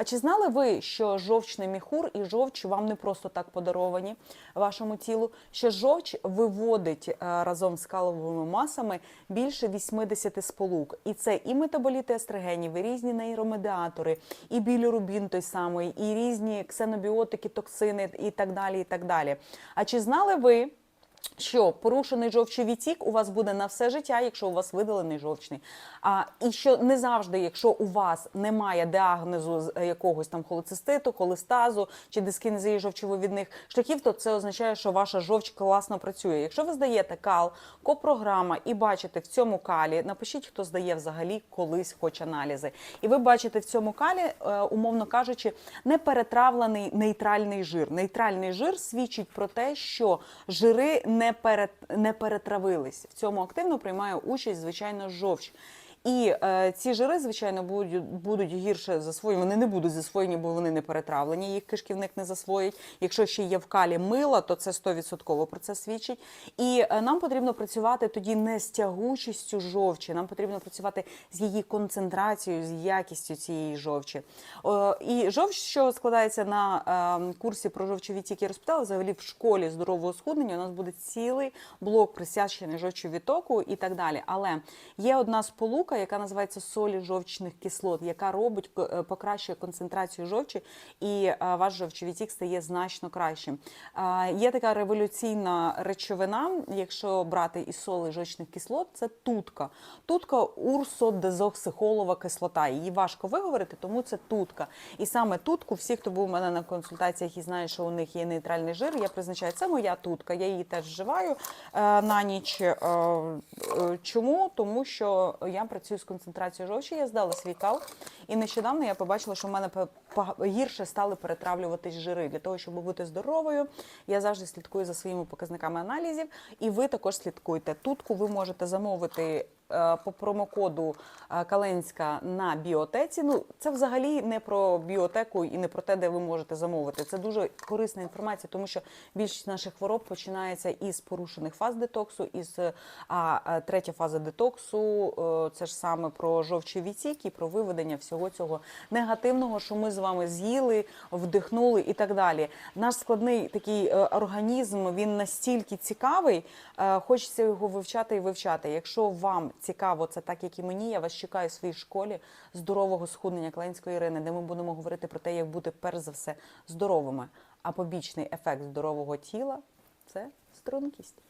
А чи знали ви, що жовчний міхур і жовч вам не просто так подаровані вашому тілу? Що жовч виводить е, разом з каловими масами більше 80 сполук, і це і метаболіти естрогенів, і різні нейромедіатори, і білірубін той самий, і різні ксенобіотики, токсини і так далі. І так далі. А чи знали ви? Що порушений жовчий відтік у вас буде на все життя, якщо у вас видалений жовчний. А і що не завжди, якщо у вас немає діагнозу е, якогось там холециститу, холестазу чи дискінезії жовчовивідних шляхів, то це означає, що ваша жовч класно працює. Якщо ви здаєте кал, копрограма і бачите в цьому калі, напишіть, хто здає взагалі колись хоч аналізи, і ви бачите в цьому калі, е, умовно кажучи, не перетравлений нейтральний жир. Нейтральний жир свідчить про те, що жири не не перетравились. В цьому активно приймає участь, звичайно, жовч. І е, ці жири, звичайно, будуть, будуть гірше засвоєні. Вони не будуть засвоєні, бо вони не перетравлені. Їх кишківник не засвоїть. Якщо ще є в калі мила, то це 100% про це свідчить. І е, нам потрібно працювати тоді не з тягучістю жовчі, нам потрібно працювати з її концентрацією, з якістю цієї жовчі. Е, і жовч, що складається на е, курсі про жовчові тільки розпитали, взагалі в школі здорового схуднення у нас буде цілий блок присвячений жовчовітоку і так далі. Але є одна сполука, яка називається солі жовчних кислот, яка робить е, покращує концентрацію жовчі, і е, ваш жовчовітік стає значно кращим. Є така революційна речовина, якщо брати із соли жовчних кислот, це тутка. Тутка урсодезоксихолова кислота. Її важко виговорити, тому це тутка. І саме тутку, всі, хто був у мене на консультаціях і знає, що у них є нейтральний жир, я призначаю, це моя тутка. Я її теж вживаю е, на ніч. Чому? Тому що я працюю з концентрацією жовчі, я здала свій кал, і нещодавно я побачила, що в мене гірше стали перетравлюватись жири. Для того, щоб бути здоровою, я завжди слідкую за своїми показниками аналізів, і ви також слідкуйте. Тутку ви можете замовити. Е, По промокоду е, Каленська на біотеці. Ну це взагалі не про біотеку і не про те, де ви можете замовити. Це дуже корисна інформація, тому що більшість наших хвороб починається із порушених фаз детоксу, із е, а третя фаза детоксу це ж саме про жовчий відтік і про виведення всього цього негативного, що ми з вами з'їли, вдихнули і так далі. Наш складний такий організм він настільки цікавий, хочеться його вивчати і вивчати. Якщо вам цікаво, це так як і мені. Я вас чекаю в своїй школі здорового схуднення Кленської Ірини, де ми будемо говорити про те, як бути перш за все здоровими. А побічний ефект здорового тіла це стрункість.